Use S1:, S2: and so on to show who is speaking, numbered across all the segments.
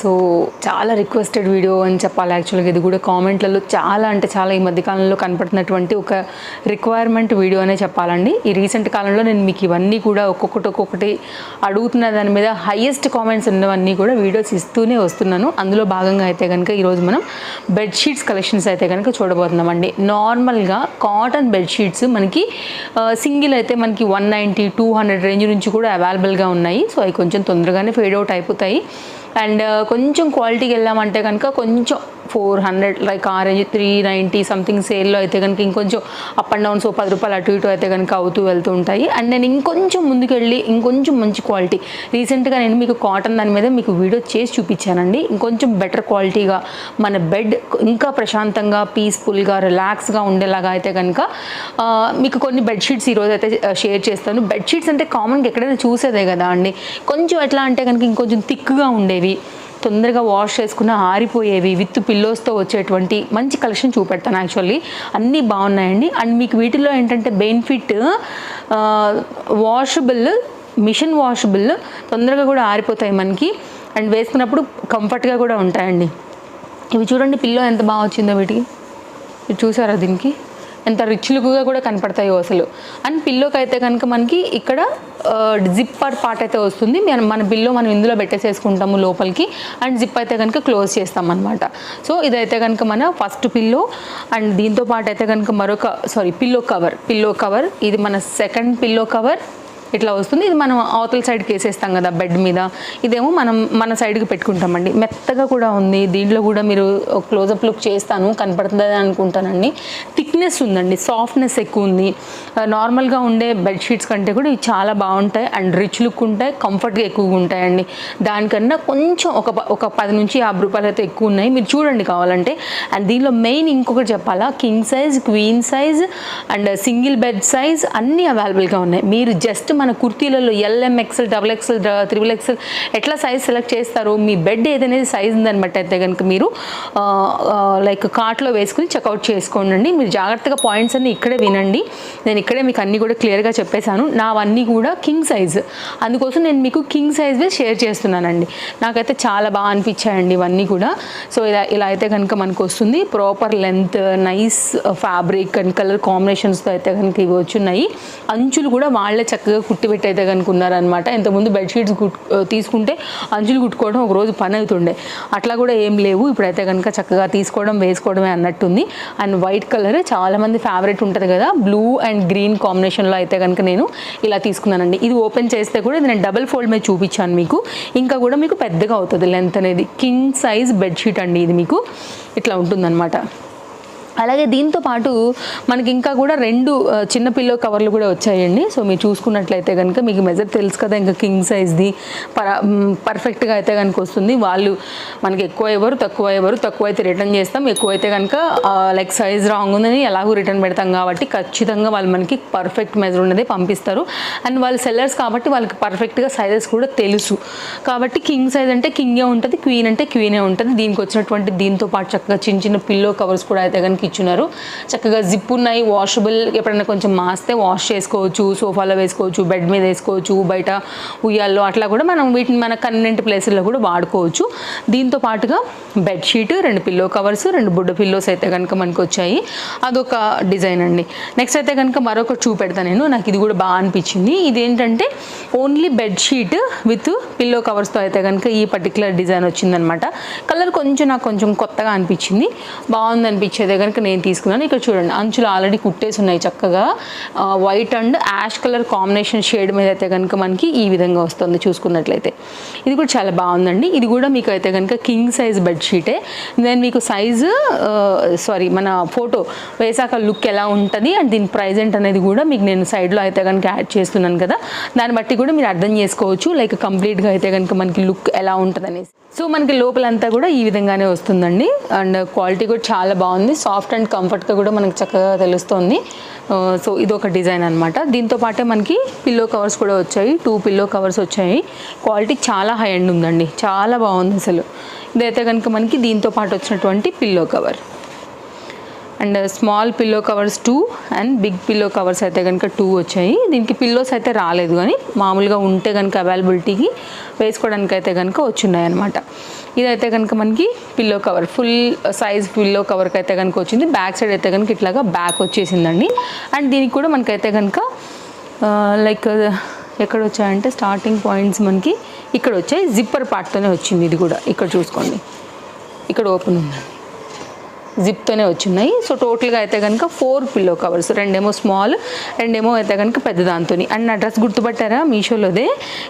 S1: So చాలా requested video అని చెప్పాలి. యాక్చువల్గా ఇది కూడా కామెంట్లలో చాలా అంటే చాలా ఈ మధ్యకాలంలో కనపడుతున్నటువంటి ఒక రిక్వైర్మెంట్ వీడియో అనే చెప్పాలండి. ఈ రీసెంట్ కాలంలో నేను మీకు ఇవన్నీ కూడా ఒక్కొక్కటి ఒక్కొక్కటి అడుగుతున్న దాని మీద హైయెస్ట్ కామెంట్స్ ఉన్నవన్నీ కూడా వీడియోస్ ఇస్తూనే వస్తున్నాను. అందులో భాగంగా అయితే కనుక ఈరోజు మనం బెడ్షీట్స్ కలెక్షన్స్ అయితే కనుక చూడబోతున్నామండి. నార్మల్గా కాటన్ బెడ్షీట్స్ మనకి సింగిల్ అయితే మనకి one ninety two hundred range నుంచి కూడా అవైలబుల్గా ఉన్నాయి. సో అవి కొంచెం తొందరగానే ఫేడ్ అవుట్ అయిపోతాయి. అండ్ కొంచెం క్వాలిటీకి వెళ్ళామంటే కనుక కొంచెం four hundred like a range three ninety something సేల్లో అయితే కనుక ఇంకొంచెం అప్ అండ్ డౌన్ సో పది రూపాయలు అటు ఇటు అయితే కనుక అవుతూ వెళ్తూ ఉంటాయి. అండ్ నేను ఇంకొంచెం ముందుకెళ్ళి ఇంకొంచెం మంచి క్వాలిటీ రీసెంట్గా నేను మీకు కాటన్ దాని మీద మీకు వీడియో చేసి చూపించానండి. ఇంకొంచెం బెటర్ క్వాలిటీగా మన బెడ్ ఇంకా ప్రశాంతంగా పీస్ఫుల్గా రిలాక్స్గా ఉండేలాగా అయితే కనుక మీకు కొన్ని బెడ్షీట్స్ ఈరోజు అయితే షేర్ చేస్తాను. బెడ్షీట్స్ అంటే కామన్గా ఎక్కడైనా చూసేదే కదా అండి. కొంచెం ఎట్లా అంటే కనుక ఇంకొంచెం థిక్గా ఉండేవి. తొందరగా వాష్ చేసుకున్న ఆరిపోయేవి విత్ పిల్లోస్తో వచ్చేటువంటి మంచి కలెక్షన్ చూపెడతాను యాక్చువల్లీ అన్నీ బాగున్నాయండి. అండ్ మీకు వీటిలో ఏంటంటే బెనిఫిట్ వాషబుల్ మిషన్ వాషబుల్ తొందరగా కూడా ఆరిపోతాయి మనకి. అండ్ వేసుకున్నప్పుడు కంఫర్ట్గా కూడా ఉంటాయండి. ఇవి చూడండి పిల్లో ఎంత బాగా వచ్చిందో వీటికి. చూసారా దీనికి? ఎంత రిచ్ లుక్గా కూడా కనపడతాయో అసలు. అండ్ పిల్లోకి అయితే కనుక మనకి ఇక్కడ జిప్పర్ పార్ట్ అయితే వస్తుంది. మన మన బిల్లో మనం ఇందులో పెట్టేసేసుకుంటాము లోపలికి. అండ్ జిప్ అయితే కనుక క్లోజ్ చేస్తాం అనమాట సో ఇదైతే కనుక మన ఫస్ట్ పిల్లో అండ్ దీంతో పాటు అయితే కనుక మరొక sorry pillow cover pillow cover ఇది మన సెకండ్ పిల్లో కవర్ ఇట్లా వస్తుంది. ఇది మనం అవతల సైడ్కి వేసేస్తాం కదా బెడ్ మీద. ఇదేమో మనం మన సైడ్కి పెట్టుకుంటామండి. మెత్తగా కూడా ఉంది. దీంట్లో కూడా మీరు క్లోజప్ లుక్ చేస్తాను. కనపడుతుందని అనుకుంటానండి. థిక్నెస్ ఉందండి. సాఫ్ట్నెస్ ఎక్కువ ఉంది. నార్మల్గా ఉండే బెడ్షీట్స్ కంటే కూడా ఇవి చాలా బాగుంటాయి. అండ్ రిచ్ లుక్ ఉంటాయి. కంఫర్ట్గా ఎక్కువగా ఉంటాయండి. దానికన్నా కొంచెం ఒక ప- ఒక పది నుంచి యాభై రూపాయలు అయితే ఎక్కువ ఉన్నాయి. మీరు చూడండి కావాలంటే. అండ్ దీనిలో మెయిన్ ఇంకొకటి చెప్పాలా? King size queen size and single bed size అన్నీ అవైలబుల్గా ఉన్నాయి. మీరు జస్ట్ మన కుర్తీలలో L M XL double XL triple XL ఎట్లా సైజ్ సెలెక్ట్ చేస్తారో? మీ బెడ్ ఏదనేది సైజ్ ఉందనమాట అయితే కనుక మీరు లైక్ కార్ట్లో వేసుకుని చెక్అవుట్ చేసుకోండి మీరు జాగ్రత్తగా పాయింట్స్ అన్నీ ఇక్కడే వినండి. నేను ఇక్కడే మీకు అన్నీ కూడా క్లియర్గా చెప్పేశాను. నావన్నీ కూడా కింగ్ సైజ్ అందుకోసం నేను మీకు కింగ్ సైజ్వే షేర్ చేస్తున్నానండి. నాకైతే చాలా బాగా అనిపించాయండి ఇవన్నీ కూడా. సో ఇలా ఇలా అయితే కనుక మనకు వస్తుంది. Proper length nice fabric and colour కాంబినేషన్స్తో అయితే కనుక ఇవి వచ్చున్నాయి. అంచులు కూడా వాళ్ళే చక్కగా కుట్టి పెట్టి అయితే కనుక ఇంతకుముందు బెడ్షీట్స్ కుట్ తీసుకుంటే అంచులు కుట్టుకోవడం ఒక రోజు పని అవుతుండే అట్లా కూడా ఏం లేవు. ఇప్పుడైతే కనుక చక్కగా తీసుకోవడం వేసుకోవడమే అన్నట్టుంది. అండ్ వైట్ కలర్ చాలామంది ఫేవరెట్ ఉంటుంది కదా. బ్లూ అండ్ గ్రీన్ కాంబినేషన్లో అయితే కనుక నేను ఇలా తీసుకున్నానండి. ఇది ఓపెన్ చేస్తే కూడా ఇది నేను డబల్ ఫోల్డ్ మీద చూపించాను మీకు. ఇంకా కూడా మీకు పెద్దగా అవుతుంది లెంత్ అనేది. కింగ్ సైజ్ బెడ్షీట్ అండి ఇది మీకు. ఇట్లా ఉంటుందన్నమాట. అలాగే దీంతో పాటు మనకి ఇంకా కూడా రెండు చిన్న పిల్లో కవర్లు కూడా వచ్చాయండి. సో మీరు చూసుకున్నట్లయితే కనుక మీకు మెజర్ తెలుసు కదా ఇంకా కింగ్ సైజ్ది పర్ఫెక్ట్గా అయితే కనుక వస్తుంది. వాళ్ళు మనకి ఎక్కువ ఎవరు తక్కువ ఎవరు తక్కువ అయితే రిటర్న్ చేస్తాం. ఎక్కువ అయితే కనుక లైక్ సైజ్ రాంగ్ ఉందని ఎలాగో రిటర్న్ పెడతాం కాబట్టి ఖచ్చితంగా వాళ్ళు మనకి పర్ఫెక్ట్ మెజర్ ఉన్నదే పంపిస్తారు. అండ్ వాళ్ళు సెల్లర్స్ కాబట్టి వాళ్ళకి పర్ఫెక్ట్గా సైజెస్ కూడా తెలుసు. కాబట్టి కింగ్ సైజ్ అంటే కింగే ఉంటుంది క్వీన్ అంటే క్వీనే ఉంటుంది. దీనికి వచ్చినటువంటి దీంతో పాటు చక్కగా చిన్న చిన్న పిల్లో కవర్స్ కూడా అయితే కనుక ఇచ్చున్నారు. చక్కగా జిప్ ఉన్నాయి వాషబుల్ ఎప్పుడైనా కొంచెం మాస్తే వాష్ చేసుకోవచ్చు సోఫాలో వేసుకోవచ్చు బెడ్ మీద వేసుకోవచ్చు బయట ఉయ్యాల్లో అట్లా కూడా మనం వీటిని మన కన్వెంట్ ప్లేసుల్లో కూడా వాడుకోవచ్చు. దీంతో పాటుగా బెడ్షీట్ రెండు పిల్లో కవర్స్ రెండు బుడ్డ పిల్లోస్ అయితే కనుక మనకు వచ్చాయి అదొక డిజైన్ అండి. నెక్స్ట్ అయితే కనుక మరొకటి చూపెడతా నేను. నాకు ఇది కూడా బాగా అనిపించింది. ఇది ఏంటంటే ఓన్లీ బెడ్షీట్ విత్ పిల్లో కవర్స్తో అయితే కనుక ఈ పర్టికులర్ డిజైన్ వచ్చిందనమాట కలర్ కొంచెం నాకు కొంచెం కొత్తగా అనిపించింది. బాగుంది అనిపించేదే కనుక నేను తీసుకున్నాను. ఇక్కడ చూడండి అంచులు ఆల్రెడీ కుట్టేసి ఉన్నాయి చక్కగా. White and ash colour combination shade మీద అయితే కనుక మనకి ఈ విధంగా వస్తుంది చూసుకున్నట్లయితే. ఇది కూడా చాలా బాగుందండి. ఇది కూడా మీకు అయితే కనుక కింగ్ సైజ్ బెడ్షీటే దెన్ మీకు సైజు సారీ మన ఫోటో వేసాక లుక్ ఎలా ఉంటుంది అండ్ దీని ప్రైజెంట్ అనేది కూడా మీకు నేను సైడ్లో అయితే కనుక యాడ్ చేస్తున్నాను కదా. దాన్ని బట్టి కూడా మీరు అర్థం చేసుకోవచ్చు. లైక్ కంప్లీట్గా అయితే కనుక మనకి లుక్ ఎలా ఉంటుంది అనేసి సో మనకి లోపలంతా కూడా ఈ విధంగానే వస్తుందండి. అండ్ క్వాలిటీ కూడా చాలా బాగుంది. సాఫ్ట్ అండ్ కంఫర్ట్గా కూడా మనకి చక్కగా తెలుస్తుంది. సో ఇది ఒక డిజైన్ అనమాట దీంతో పాటే మనకి పిల్లో కవర్స్ కూడా వచ్చాయి. టూ పిల్లో కవర్స్ వచ్చాయి. క్వాలిటీ చాలా హై అండ్ ఉందండి. చాలా బాగుంది అసలు. ఇదైతే కనుక మనకి దీంతో పాటు వచ్చినటువంటి pillow cover and small pillow covers two and big pillow covers అయితే కనుక టూ వచ్చాయి. దీనికి పిల్లోస్ అయితే రాలేదు కానీ మామూలుగా ఉంటే కనుక అవైలబిలిటీకి వేసుకోవడానికి అయితే కనుక వచ్చున్నాయి అనమాట ఇదైతే కనుక మనకి pillow cover full size pillow కవర్కి అయితే కనుక వచ్చింది. బ్యాక్ సైడ్ అయితే కనుక ఇట్లాగా బ్యాక్ వచ్చేసిందండి. అండ్ దీనికి కూడా మనకైతే కనుక లైక్ ఎక్కడ వచ్చాయంటే స్టార్టింగ్ పాయింట్స్ మనకి ఇక్కడ వచ్చాయి. జిప్పర్ పార్ట్తోనే వచ్చింది ఇది కూడా. ఇక్కడ చూసుకోండి. ఇక్కడ ఓపెన్ ఉందండి. జిప్తోనే వచ్చినాయి సో టోటల్గా అయితే కనుక ఫోర్ పిల్లో కవర్స్ రెండేమో స్మాల్ రెండేమో అయితే కనుక పెద్ద దాంతో అండ్ నా డ్రెస్ గుర్తుపట్టారా? మీషోలోదే.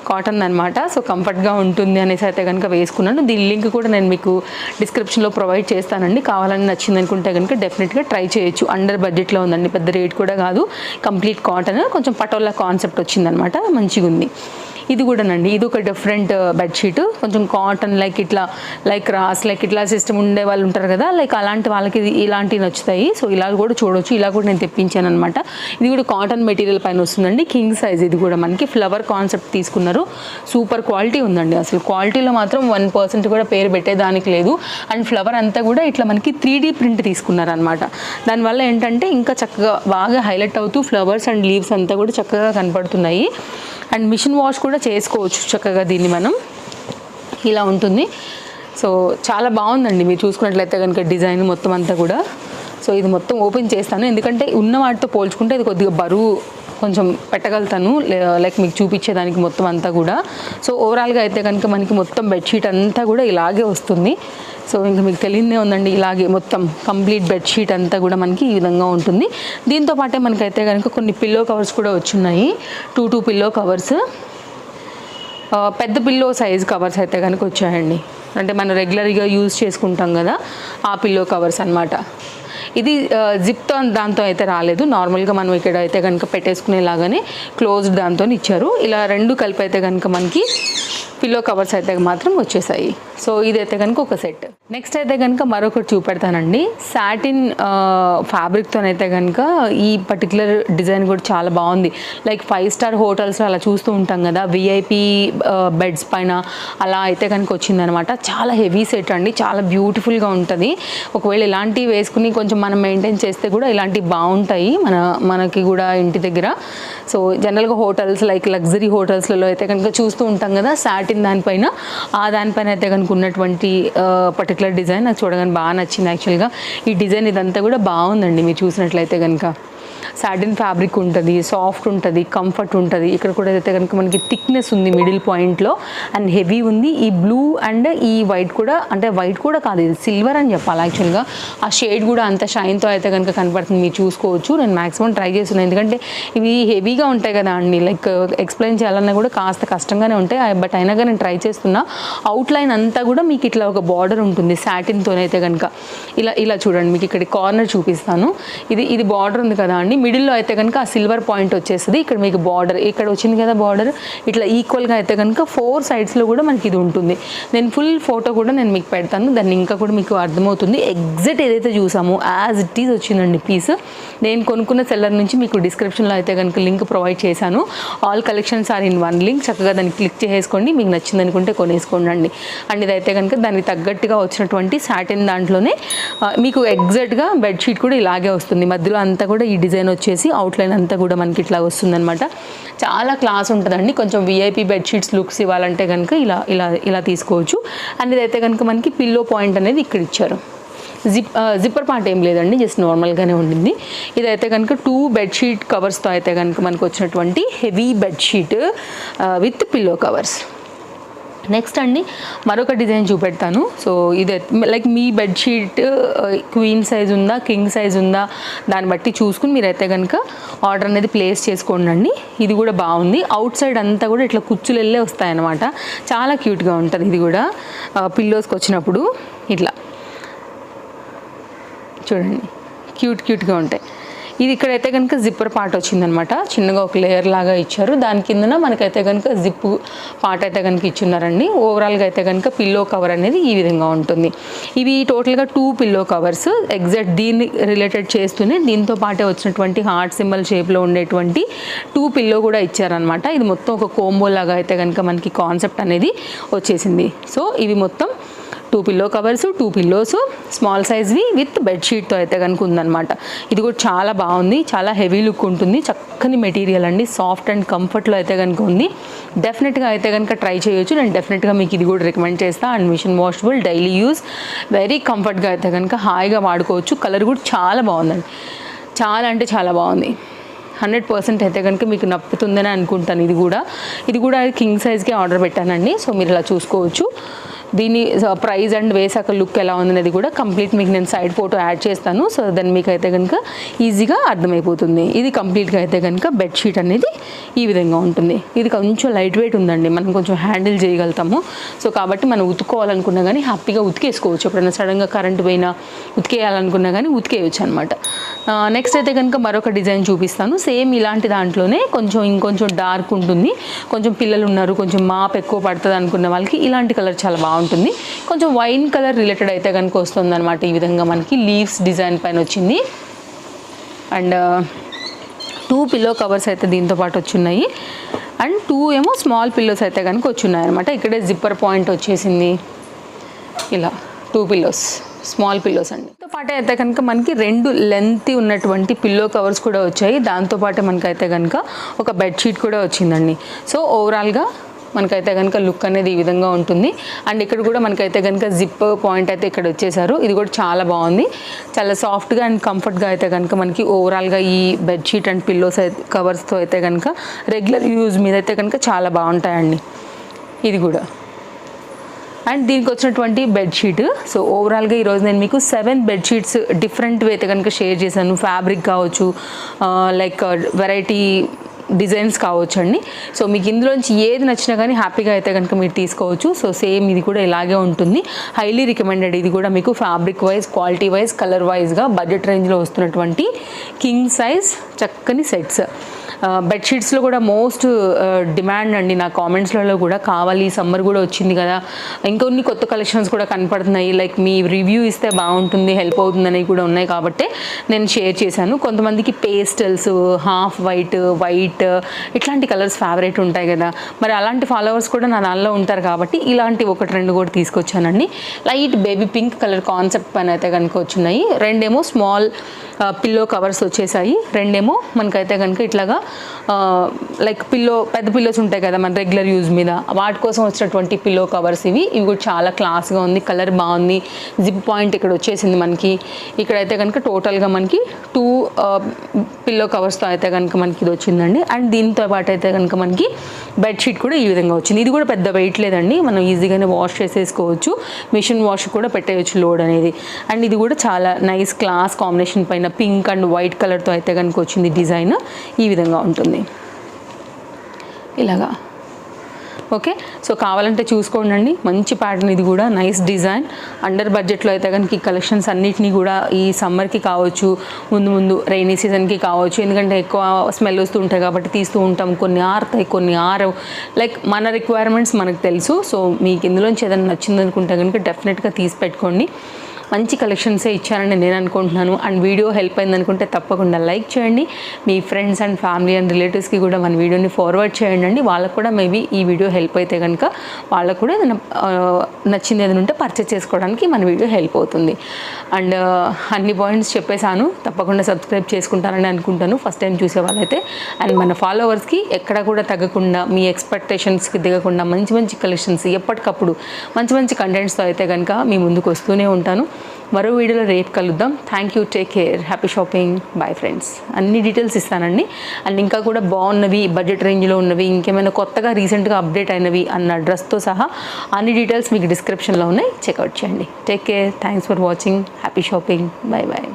S1: కాటన్ అనమాట సో కంఫర్ట్గా ఉంటుంది అనేసి అయితే కనుక వేసుకున్నాను. దీని లింక్ కూడా నేను మీకు డిస్క్రిప్షన్లో ప్రొవైడ్ చేస్తానండి. కావాలని నచ్చింది అనుకుంటే కనుక డెఫినెట్గా ట్రై చేయొచ్చు. అండర్ బడ్జెట్లో ఉందండి. పెద్ద రేట్ కూడా కాదు. కంప్లీట్ కాటన్ కొంచెం పటోలా కాన్సెప్ట్ వచ్చిందనమాట మంచిగా ఉంది ఇది కూడానండి. ఇది ఒక డిఫరెంట్ బెడ్షీట్ uh, కొంచెం కాటన్ లైక్ ఇట్లా లైక్ రాస్ లైక్ ఇట్లా సిస్టమ్ ఉండే వాళ్ళు ఉంటారు కదా లైక్ అలాంటి వాళ్ళకి ఇది ఇలాంటివి నచ్చుతాయి. సో ఇలా కూడా చూడొచ్చు. ఇలా కూడా నేను తెప్పించాను అనమాట ఇది కూడా కాటన్ మెటీరియల్ పైన వస్తుందండి. కింగ్ సైజ్ ఇది కూడా మనకి. ఫ్లవర్ కాన్సెప్ట్ తీసుకున్నారు. సూపర్ క్వాలిటీ ఉందండి. అసలు క్వాలిటీలో మాత్రం వన్ పర్సెంట్ కూడా పేరు పెట్టేదానికి లేదు. అండ్ ఫ్లవర్ అంతా కూడా ఇట్లా మనకి త్రీ డీ ప్రింట్ తీసుకున్నారు అనమాట దానివల్ల ఏంటంటే ఇంకా చక్కగా బాగా హైలైట్ అవుతూ ఫ్లవర్స్ అండ్ లీవ్స్ అంతా కూడా చక్కగా కనపడుతున్నాయి. అండ్ మిషన్ వాష్ కూడా చేసుకోవచ్చు చక్కగా దీన్ని మనం. ఇలా ఉంటుంది. సో చాలా బాగుందండి మీరు చూసుకున్నట్లయితే కనుక డిజైన్ మొత్తం అంతా కూడా. సో ఇది మొత్తం ఓపెన్ చేస్తాను. ఎందుకంటే ఉన్న వాటితో పోల్చుకుంటే ఇది కొద్దిగా బరువు కొంచెం పెట్టగలుగుతాను. లైక్ మీకు చూపించేదానికి మొత్తం అంతా కూడా. సో ఓవరాల్గా అయితే కనుక మనకి మొత్తం బెడ్షీట్ అంతా కూడా ఇలాగే వస్తుంది. సో ఇంకా మీకు తెలియదే ఉందండి ఇలాగే మొత్తం కంప్లీట్ బెడ్షీట్ అంతా కూడా మనకి ఈ విధంగా ఉంటుంది. దీంతో పాటే మనకైతే కనుక కొన్ని పిల్లో కవర్స్ కూడా వచ్చున్నాయి. Two two pillow covers. పెద్ద పిల్లో సైజ్ కవర్స్ అయితే కనుక వచ్చాయండి. అంటే మనం రెగ్యులర్గా యూజ్ చేసుకుంటాం కదా ఆ పిల్లో కవర్స్ అన్నమాట. ఇది జిప్తో దాంతో అయితే రాలేదు. నార్మల్గా మనం ఇక్కడ అయితే కనుక పెట్టేసుకునేలాగానే క్లోజ్డ్ దాంతో ఇచ్చారు. ఇలా రెండు కలిపి అయితే కనుక మనకి పిల్లో కవర్స్ అయితే మాత్రం వచ్చేసాయి. సో ఇదైతే కనుక ఒక సెట్. నెక్స్ట్ అయితే కనుక మరొకటి చూపెడతానండి. సాటిన్ ఫ్యాబ్రిక్తోనైతే కనుక ఈ పర్టికులర్ డిజైన్ కూడా చాలా బాగుంది. లైక్ ఫైవ్ స్టార్ హోటల్స్లో అలా చూస్తూ ఉంటాం కదా విఐపి బెడ్స్ పైన అలా అయితే కనుక వచ్చిందనమాట. చాలా హెవీ సెట్ అండి చాలా బ్యూటిఫుల్గా ఉంటుంది. ఒకవేళ ఇలాంటివి వేసుకుని కొంచెం మనం మెయింటైన్ చేస్తే కూడా ఇలాంటివి బాగుంటాయి మన మనకి కూడా ఇంటి దగ్గర. సో జనరల్గా హోటల్స్ లైక్ లగ్జరీ హోటల్స్లలో అయితే కనుక చూస్తూ ఉంటాం కదా సాటిన్ దానిపైన ఆ దానిపైన అయితే కనుక ఉన్నటువంటి పర్టికులర్ డిజైన్ నాకు చూడగానే బాగా నచ్చింది యాక్చువల్గా ఈ డిజైన్ ఇదంతా కూడా బాగుందండి మీరు చూసినట్లయితే కనుక. సాటిన్ ఫ్యాబ్రిక్ ఉంటుంది సాఫ్ట్ ఉంటుంది కంఫర్ట్ ఉంటుంది. ఇక్కడ కూడా అయితే కనుక మనకి థిక్నెస్ ఉంది మిడిల్ పాయింట్లో అండ్ హెవీ ఉంది ఈ బ్లూ అండ్ ఈ వైట్ కూడా అంటే వైట్ కూడా కాదు ఇది సిల్వర్ అని చెప్పాలి యాక్చువల్గా ఆ షేడ్ కూడా అంత షైన్తో అయితే కనుక కనపడుతుంది మీరు చూసుకోవచ్చు. నేను మాక్సిమం ట్రై చేస్తున్నాను ఎందుకంటే ఇవి హెవీగా ఉంటాయి కదా అండి. లైక్ ఎక్స్ప్లెయిన్ చేయాలన్నా కూడా కాస్త కష్టంగానే ఉంటాయి. బట్ అయినా కానీ నేను ట్రై చేస్తున్నా. అవుట్లైన్ అంతా కూడా మీకు ఇట్లా ఒక బార్డర్ ఉంటుంది సాటిన్తోనైతే కనుక. ఇలా ఇలా చూడండి మీకు ఇక్కడ కార్నర్ చూపిస్తాను. ఇది ఇది బార్డర్ ఉంది కదా అండి. మిడిల్లో అయితే కనుక ఆ సిల్వర్ పాయింట్ వచ్చేస్తుంది. ఇక్కడ మీకు బార్డర్ ఇక్కడ వచ్చింది కదా బార్డర్ ఇట్లా ఈక్వల్గా అయితే కనుక ఫోర్ సైడ్స్లో కూడా మనకి ఇది ఉంటుంది. నేను ఫుల్ ఫోటో కూడా నేను మీకు పెడతాను. దాన్ని ఇంకా కూడా మీకు అర్థమవుతుంది. ఎగ్జాక్ట్ ఏదైతే చూసామో యాజ్ ఇట్ ఈజ్ వచ్చిందండి పీస్ నేను కొనుక్కున్న సెల్లర్ నుంచి మీకు డిస్క్రిప్షన్లో అయితే కనుక లింక్ ప్రొవైడ్ చేశాను. All collections are in one link చక్కగా దాన్ని క్లిక్ చేసేసుకోండి. మీకు నచ్చింది అనుకుంటే కొనేసుకోండి అండి అండ్ ఇదైతే కనుక దానికి తగ్గట్టుగా వచ్చినటువంటి సాటిన్ దాంట్లోనే మీకు ఎగ్జాక్ట్గా బెడ్షీట్ కూడా ఇలాగే వస్తుంది. మధ్యలో అంతా కూడా ఈ డిజైన్ వచ్చేసి అవుట్లైన్ అంతా కూడా మనకి ఇట్లా వస్తుందన్నమాట. చాలా క్లాస్ ఉంటుందండి. కొంచెం విఐపి బెడ్షీట్స్ లుక్స్ ఇవ్వాలంటే కనుక ఇలా ఇలా ఇలా తీసుకోవచ్చు. అండ్ ఇదైతే కనుక మనకి పిల్లో పాయింట్ అనేది ఇక్కడ ఇచ్చారు. జిప్ జిప్పర్ పార్ట్ ఏం లేదండి. జస్ట్ నార్మల్గానే ఉండింది. ఇదైతే కనుక టూ బెడ్షీట్ కవర్స్తో అయితే కనుక మనకు వచ్చినటువంటి heavy bedsheet with pillow covers next అండి మరొక డిజైన్ చూపెడతాను. సో ఇది లైక్ మీ బెడ్షీట్ క్వీన్ సైజ్ ఉందా కింగ్ సైజ్ ఉందా దాన్ని బట్టి చూసుకుని మీరైతే కనుక ఆర్డర్ అనేది ప్లేస్ చేసుకోండి ఇది కూడా బాగుంది. అవుట్ సైడ్ అంతా కూడా ఇట్లా కుచ్చులు వెళ్ళే వస్తాయన్నమాట. చాలా క్యూట్గా ఉంటుంది ఇది కూడా. Uh, పిల్లోస్కి వచ్చినప్పుడు ఇట్లా. చూడండి. క్యూట్ క్యూట్గా ఉంటాయి. ఇది ఇక్కడైతే కనుక జిప్పర్ పార్ట్ వచ్చిందనమాట. చిన్నగా ఒక లేయర్ లాగా ఇచ్చారు. దాని కిందన మనకైతే కనుక జిప్ పార్ట్ అయితే కనుక ఇచ్చున్నారండి. ఓవరాల్గా అయితే కనుక పిల్లో కవర్ అనేది ఈ విధంగా ఉంటుంది. ఇవి టోటల్గా టూ పిల్లో కవర్స్ ఎగ్జాక్ట్ దీన్ని రిలేటెడ్ చేస్తూనే దీంతో పాటే వచ్చినటువంటి హార్ట్ సింబల్ షేప్లో ఉండేటువంటి టూ పిల్లో కూడా ఇచ్చారనమాట. ఇది మొత్తం ఒక కోంబో లాగా అయితే కనుక మనకి కాన్సెప్ట్ అనేది వచ్చేసింది. సో ఇవి మొత్తం two pillow covers two pillows small సైజ్వి with బెడ్షీట్తో అయితే కనుక ఉందన్నమాట. ఇది కూడా చాలా బాగుంది చాలా హెవీ లుక్ ఉంటుంది చక్కని మెటీరియల్ అండి సాఫ్ట్ అండ్ కంఫర్ట్లో అయితే కనుక ఉంది. డెఫినెట్గా అయితే కనుక ట్రై చేయొచ్చు నేను డెఫినెట్గా మీకు ఇది కూడా రికమెండ్ చేస్తాను and machine washable daily use very కంఫర్ట్గా అయితే కనుక హాయిగా వాడుకోవచ్చు. కలర్ కూడా చాలా బాగుందండి. చాలా అంటే చాలా బాగుంది. హండ్రెడ్ పర్సెంట్ అయితే కనుక మీకు నప్పుతుందని అనుకుంటాను ఇది కూడా. ఇది కూడా కింగ్ సైజ్కే ఆర్డర్ పెట్టానండి సో మీరు ఇలా చూసుకోవచ్చు. దీని ప్రైస్ అండ్ వేసాక లుక్ ఎలా ఉందనేది కూడా కంప్లీట్ మీకు నేను సైడ్ ఫోటో యాడ్ చేస్తాను. సో దాన్ని మీకు అయితే కనుక ఈజీగా అర్థమైపోతుంది. ఇది కంప్లీట్గా అయితే కనుక బెడ్షీట్ అనేది ఈ విధంగా ఉంటుంది. ఇది కొంచెం లైట్ వెయిట్ ఉందండి. మనం కొంచెం హ్యాండిల్ చేయగలుగుతాము. సో కాబట్టి మనం ఉతుకోవాలనుకున్నా కానీ హ్యాపీగా ఉతికేసుకోవచ్చు. ఎప్పుడైనా సడన్గా కరెంట్ పోయినా ఉతికేయాలనుకున్నా కానీ ఉతికేయచ్చు అనమాట నెక్స్ట్ అయితే కనుక మరొక డిజైన్ చూపిస్తాను. సేమ్ ఇలాంటి దాంట్లోనే కొంచెం ఇంకొంచెం డార్క్ ఉంటుంది. కొంచెం పిల్లలు ఉన్నారు కొంచెం మాప్ ఎక్కువ పడుతుంది అనుకున్న వాళ్ళకి ఇలాంటి కలర్ చాలా బాగుంటుంది. కొంచెం వైన్ కలర్ రిలేటెడ్ అయితే కనుక వస్తుంది అనమాట ఈ విధంగా మనకి లీవ్స్ డిజైన్ పైన వచ్చింది. అండ్ టూ పిల్లో కవర్స్ అయితే దీంతో పాటు వచ్చున్నాయి. అండ్ టూ ఏమో స్మాల్ పిల్లోస్ అయితే కనుక వచ్చున్నాయి అనమాట ఇక్కడే జిప్పర్ పాయింట్ వచ్చేసింది. ఇలా టూ పిల్లోస్ స్మాల్ పిల్లోస్ అండి. తో అయితే కనుక మనకి రెండు లెంత్ ఉన్నటువంటి పిల్లో కవర్స్ కూడా వచ్చాయి. దాంతోపాటు మనకైతే కనుక ఒక బెడ్షీట్ కూడా వచ్చిందండి. సో ఓవరాల్గా మనకైతే కనుక లుక్ అనేది ఈ విధంగా ఉంటుంది. అండ్ ఇక్కడ కూడా మనకైతే కనుక జిప్ పాయింట్ అయితే ఇక్కడ వచ్చేసారు. ఇది కూడా చాలా బాగుంది. చాలా సాఫ్ట్గా అండ్ కంఫర్ట్గా అయితే కనుక మనకి ఓవరాల్గా ఈ బెడ్షీట్ అండ్ పిల్లోస్ అయితే కవర్స్తో అయితే కనుక రెగ్యులర్ యూజ్ మీద అయితే కనుక చాలా బాగుంటాయండి. ఇది కూడా. అండ్ దీనికి వచ్చినటువంటి బెడ్షీట్ సో ఓవరాల్గా ఈరోజు నేను మీకు సెవెన్ బెడ్షీట్స్ డిఫరెంట్ అయితే కనుక షేర్ చేశాను. ఫ్యాబ్రిక్ కావచ్చు లైక్ వెరైటీ uh, డిజైన్స్ కావచ్చు అండి సో మీకు ఇందులోంచి ఏది నచ్చినా కానీ హ్యాపీగా అయితే కనుక మీరు తీసుకోవచ్చు. సో సేమ్ ఇది కూడా ఇలాగే ఉంటుంది. హైలీ రికమెండెడ్ ఇది కూడా మీకు fabric wise quality wise colour వైజ్గా బడ్జెట్ రేంజ్లో వస్తున్నటువంటి కింగ్ సైజ్ చక్కని సెట్స్. బెడ్షీట్స్లో కూడా మోస్ట్ డిమాండ్ అండి. నా కామెంట్స్లలో కూడా కావాలి. సమ్మర్ కూడా వచ్చింది కదా. ఇంకొన్ని కొత్త కలెక్షన్స్ కూడా కనపడుతున్నాయి. లైక్ మీ రివ్యూ ఇస్తే బాగుంటుంది హెల్ప్ అవుతుందని కూడా ఉన్నాయి కాబట్టి నేను షేర్ చేశాను. కొంతమందికి పేస్టల్స్ హాఫ్ వైట్ వైట్ ఇట్లాంటి కలర్స్ ఫేవరెట్ ఉంటాయి కదా. మరి అలాంటి ఫాలోవర్స్ కూడా నా దానిలో ఉంటారు కాబట్టి ఇలాంటి ఒకటి రెండు కూడా తీసుకొచ్చానండి. Light baby pink colour concept పైన అయితే కనుక వచ్చినాయి. రెండేమో స్మాల్ పిల్లో కవర్స్ వచ్చేసాయి. రెండేమో మనకైతే కనుక ఇట్లాగా లైక్ పిల్లో పెద్ద పిల్లోస్ ఉంటాయి కదా మన రెగ్యులర్ యూజ్ మీద. వాటి కోసం వచ్చినటువంటి పిల్లో కవర్స్ ఇవి. ఇవి కూడా చాలా క్లాస్గా ఉంది. కలర్ బాగుంది. జిప్ పాయింట్ ఇక్కడ వచ్చేసింది మనకి. ఇక్కడైతే కనుక టోటల్గా మనకి టూ పిల్లో కవర్స్తో అయితే కనుక మనకి ఇది వచ్చిందండి. అండ్ దీంతో పాటు అయితే కనుక మనకి బెడ్షీట్ కూడా ఈ విధంగా వచ్చింది. ఇది కూడా పెద్ద వెయిట్ లేదండి. మనం ఈజీగానే వాష్ చేసేసుకోవచ్చు. మిషన్ వాష్ కూడా పెట్టేయచ్చు లోడ్ అనేది. అండ్ ఇది కూడా చాలా నైస్ క్లాస్ కాంబినేషన్ పైన పింక్ అండ్ వైట్ కలర్తో అయితే కనుక వచ్చింది డిజైన్ ఈ విధంగా ఉంటుంది ఇలాగా. ఓకే? సో కావాలంటే చూసుకోండి మంచి ప్యాటర్న్ ఇది కూడా. Nice design. అండర్ బడ్జెట్లో అయితే కనుక ఈ కలెక్షన్స్ అన్నిటినీ కూడా ఈ సమ్మర్కి కావచ్చు ముందు ముందు రైనీ సీజన్కి కావచ్చు. ఎందుకంటే ఎక్కువ స్మెల్ వస్తూ ఉంటాయి కాబట్టి తీస్తూ ఉంటాం. కొన్ని ఆరుతాయి కొన్ని ఆరవు. లైక్ మన రిక్వైర్మెంట్స్ మనకు తెలుసు. సో మీకు ఇందులోంచి ఏదైనా నచ్చిందనుకుంటే కనుక డెఫినెట్గా తీసి పెట్టుకోండి. మంచి కలెక్షన్సే ఇచ్చారని నేను అనుకుంటున్నాను. అండ్ వీడియో హెల్ప్ అయింది అనుకుంటే తప్పకుండా లైక్ చేయండి. మీ ఫ్రెండ్స్ అండ్ ఫ్యామిలీ అండ్ రిలేటివ్స్కి కూడా మన వీడియోని ఫార్వర్డ్ చేయండి అండి. వాళ్ళకు కూడా మేబీ ఈ వీడియో హెల్ప్ అయితే కనుక వాళ్ళకు కూడా ఏదైనా నచ్చింది ఏదైనా ఉంటే పర్చేస్ చేసుకోవడానికి మన వీడియో హెల్ప్ అవుతుంది. అండ్ అన్ని పాయింట్స్ చెప్పేశాను. తప్పకుండా సబ్స్క్రైబ్ చేసుకుంటారని అనుకుంటాను. ఫస్ట్ టైం చూసే వాళ్ళైతే. అండ్ మన ఫాలోవర్స్కి ఎక్కడ కూడా తగ్గకుండా మీ ఎక్స్పెక్టేషన్స్కి దిగకుండా మంచి మంచి కలెక్షన్స్ ఎప్పటికప్పుడు మంచి మంచి కంటెంట్స్తో అయితే కనుక మీ ముందుకు వస్తూనే ఉంటాను. మరో వీడియోలో రేపు కలుద్దాం. Thank you take care happy shopping bye friends అన్ని డీటెయిల్స్ ఇస్తానండి. అండ్ ఇంకా కూడా బాగున్నవి బడ్జెట్ రేంజ్లో ఉన్నవి ఇంకేమైనా కొత్తగా రీసెంట్గా అప్డేట్ అయినవి అన్న డ్రెస్తో సహా అన్ని డీటెయిల్స్ మీకు డిస్క్రిప్షన్లో ఉన్నాయి. చెక్అవుట్ చేయండి. Take care thanks for watching happy shopping bye bye